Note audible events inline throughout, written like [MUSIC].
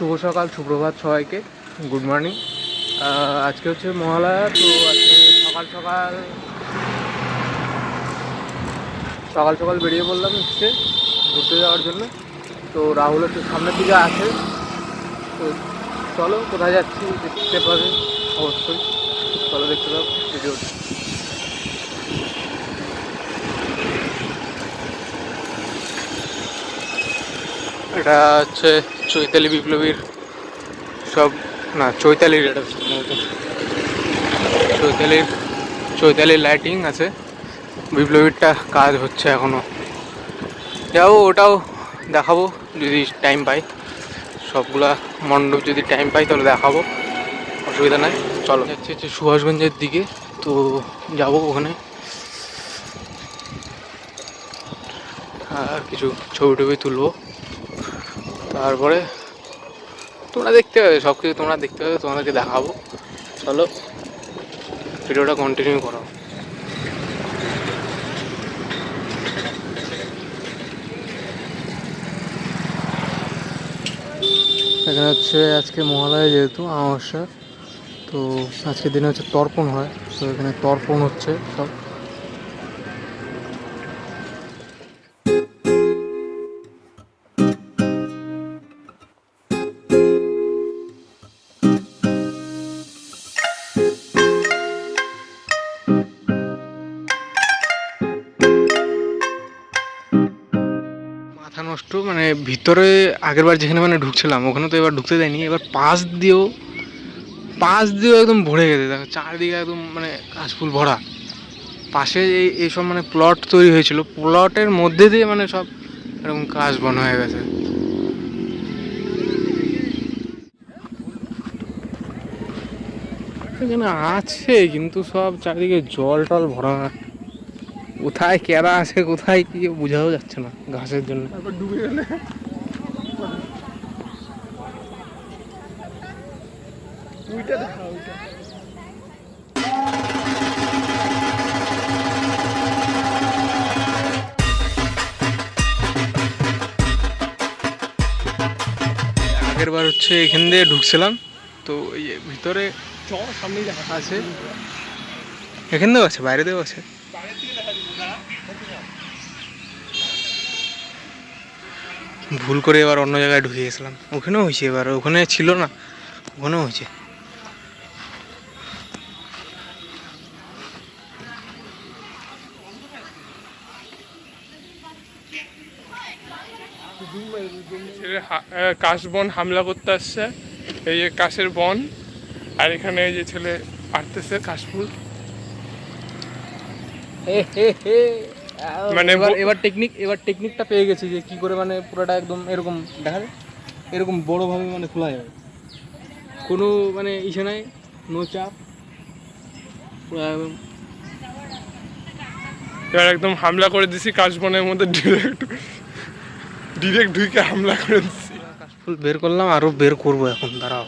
শুভ সকাল, সুপ্রভাত সবাইকে। গুড মর্নিং আজকে হচ্ছে মহালয়া, তো আজকে সকাল সকাল সকাল সকাল বেরিয়ে পড়লাম হচ্ছে ঘুরতে যাওয়ার জন্য। তো রাহুল হচ্ছে সামনের দিকে আছে। তো চলো, কোথায় যাচ্ছি দেখতে পাবে অবশ্যই। চলো দেখতে পাবো এটা হচ্ছে চৈতালি বিপ্লবীর সব, না চৈতালির এটা চৈতালির চৈতালির লাইটিং আছে। বিপ্লবীরটা কাজ হচ্ছে এখনও যাও ওটাও দেখাবো, যদি টাইম পাই। সবগুলা মণ্ডপ যদি টাইম পাই, তাহলে দেখাবো। অসুবিধা নাই, চলো। যাচ্ছি হচ্ছে সুভাষগঞ্জের দিকে, তো যাব ওখানে। আর কিছু ছবি টবি তুলবো। তারপরে তোমরা দেখতে পাবে সব কিছু তোমরা দেখতে পাবে, তোমাদেরকে দেখাবো। চলো, ভিডিওটা কন্টিনিউ করো। এখানে হচ্ছে আজকে মহালয়া যেহেতু, আমাবস্যা, তো আজকের দিনে হচ্ছে তর্পণ হয়। তো এখানে তর্পণ হচ্ছে সব। মাথা নষ্ট মানে ভিতরে আগের বার যেখানে মানে ঢুকছিলাম, ওখানে তো এবার ঢুকতে দেয়নি। এবার পাশ দিয়েও পাশ দিয়েও একদম ভরে গেছে। দেখো, চারদিকে একদম মানে কাশফুল ভরা। পাশে এই, এইসব মানে প্লট তৈরি হয়েছিল। প্লটের মধ্যে দিয়ে মানে সব এরকম কাশ বন হয়ে গেছে। এখানে আছে, কিন্তু সব চারিদিকে জল টল ভরা। কোথায় কেরা আছে কোথায় কি বোঝাও যাচ্ছে না ঘাসের জন্য। তারপর ডুবে গেলে? ওইটা দেখা। ওইটা। আগের বার হচ্ছে এখান দিয়ে ঢুকছিলাম তো এই ভিতরে চ সামনেই দেখা আছে। এখান দিয়েও আছে বাইরে দিয়েও আছে বাইরের থেকে দেখা দিবি না ভুল করে এবার অন্য জায়গায় ঢুকে গেছিলাম। ওখানেও হয়েছে এবার, ওখানে ছিল না, ওখানেও হয়েছে। কাশ বন হামলা করতে আসছে। এই যে কাশের বন, আর এখানে এই যে ছেলে পারতেছে কাশফুল। মানে [LAUGHS] মানে এবার এবার টেকনিক এবার টেকনিকটা পেয়ে গেছি যে কি করে মানে পুরোটা একদম এরকম দেখা যায়? এরকম বড়োভাবে মানে খোলা যাবে। কোনো মানে ইসে নাই নো চাপ। এবার একদম হামলা করে দিছি কাশবনের মধ্যে ডিরেক্ট ডিরেক্ট ঢুকে হামলা করে দিছি। কাশফুল বের করলাম আরও বের করব এখন দাঁড়াও।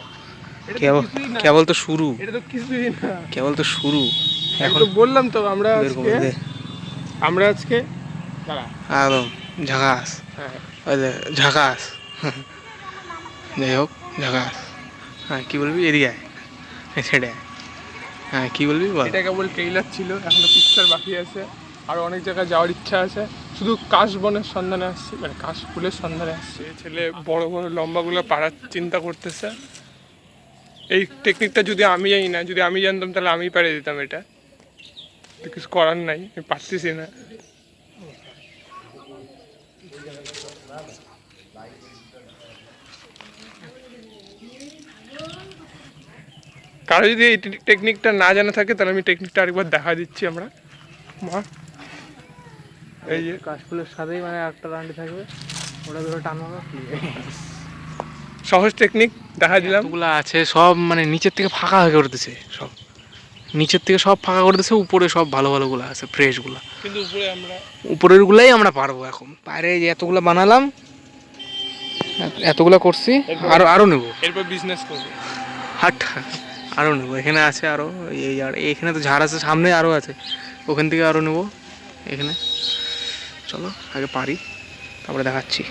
কেবল কেবল তো শুরু। এটা তো কিছুই না। কেবল তো শুরু। এখন বললাম তো আমরা আজকে আমরা আজকে একদম ঝাকাস। হ্যাঁ। ঝাকাস। যাই হোক ঝাকাস। হ্যাঁ কী বলবি? এদিকে আয়। এই ছেড়ে হ্যাঁ কী বলবি বল? এটা কেবল ট্রেইলার ছিল এখনও পিকচার বাকি আছে। আর অনেক জায়গায় যাওয়ার ইচ্ছা আছে। শুধু কাশ বনের সন্ধানে আসছি মানে কাশ ফুলের সন্ধানে আসছে। ছেলে বড় বড় লম্বাগুলো পাড়ার চিন্তা করতেছে। এই টেকনিকটা যদি আমি জানি না, যদি আমি জানতাম তাহলে আমি পারে দিতাম এটা। কিছু করার নাই, আমি পারতেছি না। কারও যদি এই টেকনিকটা না জানা থাকে, তাহলে আমি টেকনিকটা আরেকবার দেখা দিচ্ছি আমরা। মা, এই যে। কাশফুলের সাথেই মানে একটা রান্ডি থাকবে, ওটা ধরে টানবো সহজ টেকনিক দেখা দিলাম। এতগুলো আছে সব মানে নিচের থেকে ফাঁকা হয়ে করতেছে সব। নিচের থেকে সব ফাঁকা করে দিছে উপরে সব ভালো ভালোগুলো আছে ফ্রেশগুলো কিন্তু উপরে আমরা উপরের গুলাই আমরা পারব এখন। বাইরে যে এতগুলো বানালাম এত- এতগুলো করছি আরও আরও নেব। এরপর বিজনেস করব। হাট আরও নেব। এখানে আছে আরও এই আর এখানে তো ঝাড় আছে সামনে আরও আছে। ওখান থেকে আরও নেব এখানে। চলো আগে পারি তারপরে দেখাচ্ছি।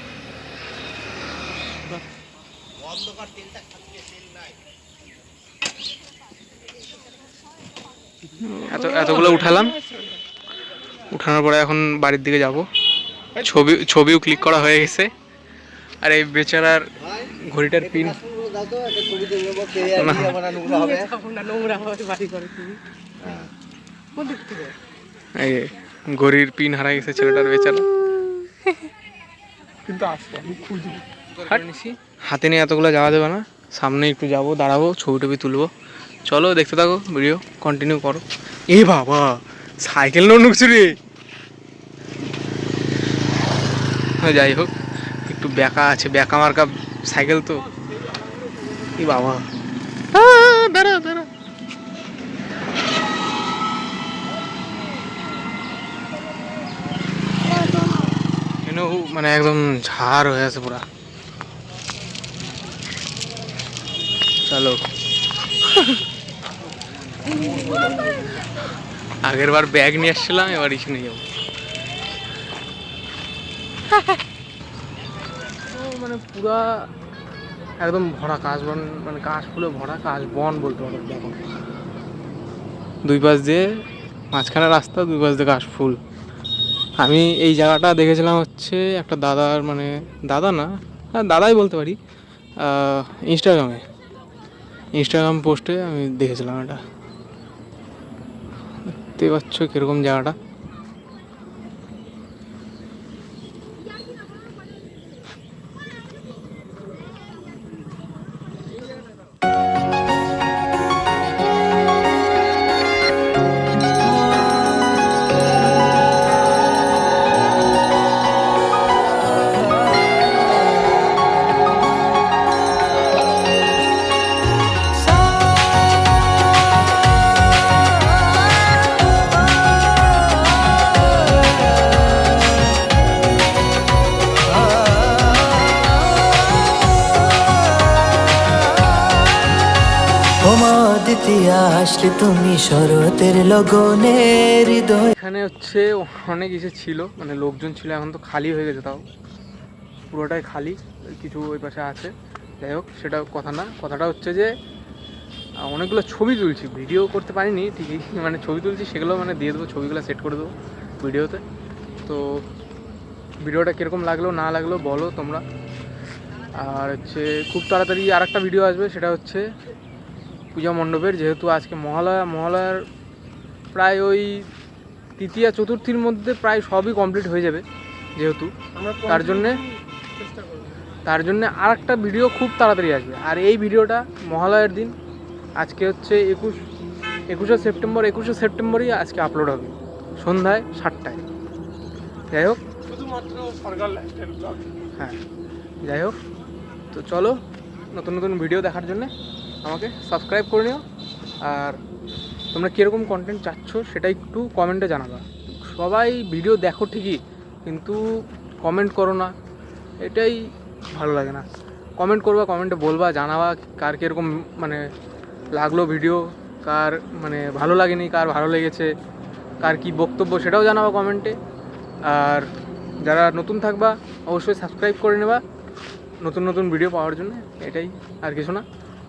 এত এতগুলো উঠালাম। উঠানোর পরে এখন বাড়ির দিকে যাব। ছবি ছবিও ক্লিক করা হয়ে গেছে। আর এই বেচারার ঘড়িটার পিন এই ঘড়ির পিন হারা গেছে ছেলেটার বেচারা। কিন্তু হাতে নিয়ে এতগুলো যাওয়া যাবে না। সামনে একটু যাব দাঁড়াবো ছবি টবি তুলবো। চলো দেখতে থাকো ভিডিও কন্টিনিউ করো। এ বাবা সাইকেল নো নুকছি রে। হ্যাঁ, যাই হোক একটু ব্যাকা আছে ব্যাকা মার্কা সাইকেল তো। এ বাবা। দাঁড়া দাঁড়া মানে একদম ঝাড় হয়ে আছে পুরা। চলো। আগের বার ব্যাগ নিয়ে আসছিলাম এবার ইসে নিয়ে যাব মানে পুরা একদম ভরা কাশবন মানে কাশ ফুলে ভরা কাশ বন বলতে পারো দেখো। দুই পাশ দিয়ে মাঝখানে রাস্তা দুই পাশ দিয়ে কাশ ফুল। আমি এই জায়গাটা দেখেছিলাম হচ্ছে একটা দাদার মানে দাদা না হ্যাঁ দাদাই বলতে পারি ইনস্টাগ্রামে ইনস্টাগ্রাম পোস্টে আমি দেখেছিলাম এটা। দেখতে পাচ্ছ কীরকম জায়গাটা। হৃদয়। এখানে হচ্ছে অনেক ইসে ছিল মানে লোকজন ছিল, এখন তো খালি হয়ে গেছে তাও। পুরোটাই খালি, কিছু ওই পাশে আছে। যাই হোক, সেটা কথা না, কথাটা হচ্ছে যে অনেকগুলো ছবি তুলছি। ভিডিও করতে পারিনি, ঠিকই মানে ছবি তুলছি, সেগুলো মানে দিয়ে দেবো, ছবিগুলো সেট করে দেবো ভিডিওতে। তো ভিডিওটা কীরকম লাগল, না লাগল, বলো তোমরা। আর হচ্ছে, খুব তাড়াতাড়ি আর একটা ভিডিও আসবে, সেটা হচ্ছে পূজা মণ্ডপের যেহেতু আজকে মহালয়া মহালয়ার প্রায় ওই তৃতীয়া চতুর্থীর মধ্যে প্রায় সবই কমপ্লিট হয়ে যাবে যেহেতু। তার জন্যে তার জন্যে আর একটা ভিডিও খুব তাড়াতাড়ি আসবে। আর এই ভিডিওটা মহালয়ের দিন আজকে হচ্ছে একুশ একুশে সেপ্টেম্বর একুশে সেপ্টেম্বরই আজকে আপলোড হবে সন্ধ্যায় সাতটায়। যাই হোক। হ্যাঁ যাই হোক। তো চলো নতুন নতুন ভিডিও দেখার জন্য আমাকে সাবস্ক্রাইব করে নিও। আর তোমরা কীরকম কন্টেন্ট চাচ্ছ সেটা একটু কমেন্টে জানাবা। সবাই ভিডিও দেখো ঠিকই, কিন্তু কমেন্ট করো না। এটাই ভালো লাগে না। কমেন্ট করবা কমেন্টে বলবা, জানাবা কার কীরকম মানে লাগল ভিডিও কার মানে ভালো লাগেনি, কার ভালো লেগেছে, কার কি বক্তব্য সেটাও জানাবা কমেন্টে আর যারা নতুন থাকবা, অবশ্যই সাবস্ক্রাইব করে নেবা। নতুন নতুন ভিডিও পাওয়ার জন্য, এটাই আর কিছু না।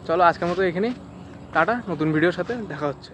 চলো আজকের মতো এখানেই। টাটা নতুন ভিডিওর সাথে দেখা হচ্ছে।